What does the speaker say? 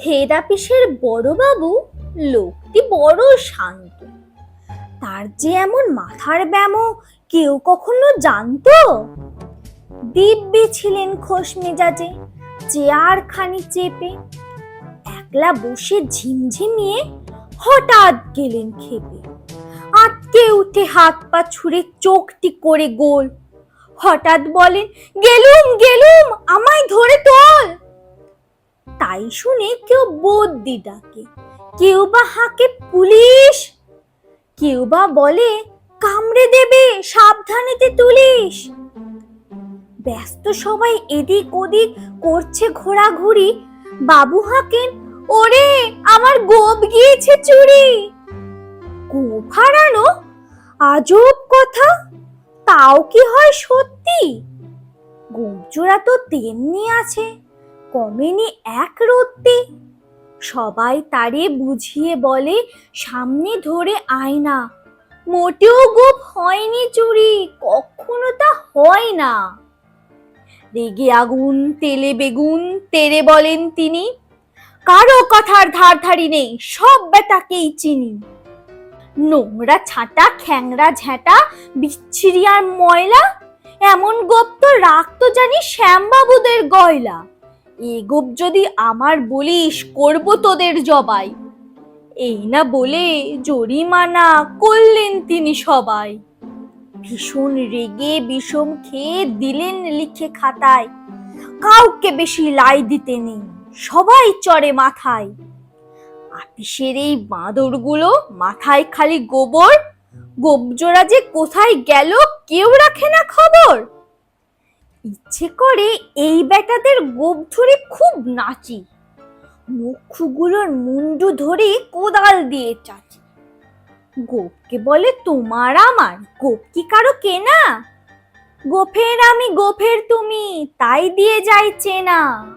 Head অফিসের বড়বাবু লোকটি বড় শান্ত। তার যে এমন মাথার ব্যামো কেউ কখনো জানতো? দিব্যি ছিলেন খোশ মেজাজে, চেয়ার খানি চেপে, একলা বসে ঝিমঝিমিয়ে হঠাৎ গেলেন খেপে আটকে উঠে হাত পা ছুঁড়ে চোখটি করে গোল। হঠাৎ বলেন, গেলুম গেলুম তোল তাই শুনে কেউ বদ্যি ডাকে। কেউ বা হাঁকে পুলিশ। কেউ বা বলে, কামড়ে দেবে, সাবধানেতে তুলিস। ব্যস্ত সবাই এদিক ওদিক করছে ঘোরাঘুরি। বাবু হাঁকেন, ওরে, আমার গোপ গিয়েছে চুরি। গোপ হারানো? আজব কথা। তাও কি হয় সত্যি? গোপজোড়া তো তেমনি আছে। কমেনি এক রত্তি। সবাই তারে বুঝিয়ে বলে, সামনে ধরে আয়না মোটেও গোপ হয়নি চুরি, কখনো তা হয় না। রেগে আগুন, তেলে বেগুন, তেরে বলেন তিনি, কারও কথার ধার ধারি নেই, সব বেটাকেই চিনি। নোংরা ছাটা, খ্যাংরা ঝ্যাঁটা, বিচ্ছিরি আর ময়লা, এমন গোপ তো রাখতো জানি শ্যামবাবুদের গয়লা। এ গোপ যদি আমার বলিস, করব তোদের জবাই। এই না বলে জরিমানা করলেন তিনি সবাই। ভীষণ রেগে বিষম খেয়ে দিলেন লিখে খাতায়, কাউকে বেশি লাই দিতে নেই, সবাই চড়ে মাথায়। আপিসের এই বাঁদরগুলো মাথায় খালি গোবর গোবজোড়া যে কোথায় গেল, কেউ রাখে না খবর। ইচ্ছে করে এই বেটাদের গোপ ধরে খুব নাচি। মুখগুলোর মুন্ডু ধরে কোদাল দিয়ে চাচি। গোপকে বলে, তোমার আমার, গোপ কি কারও কেনা? গোফের আমি গোফের তুমি, তাই দিয়ে যাই চেনা।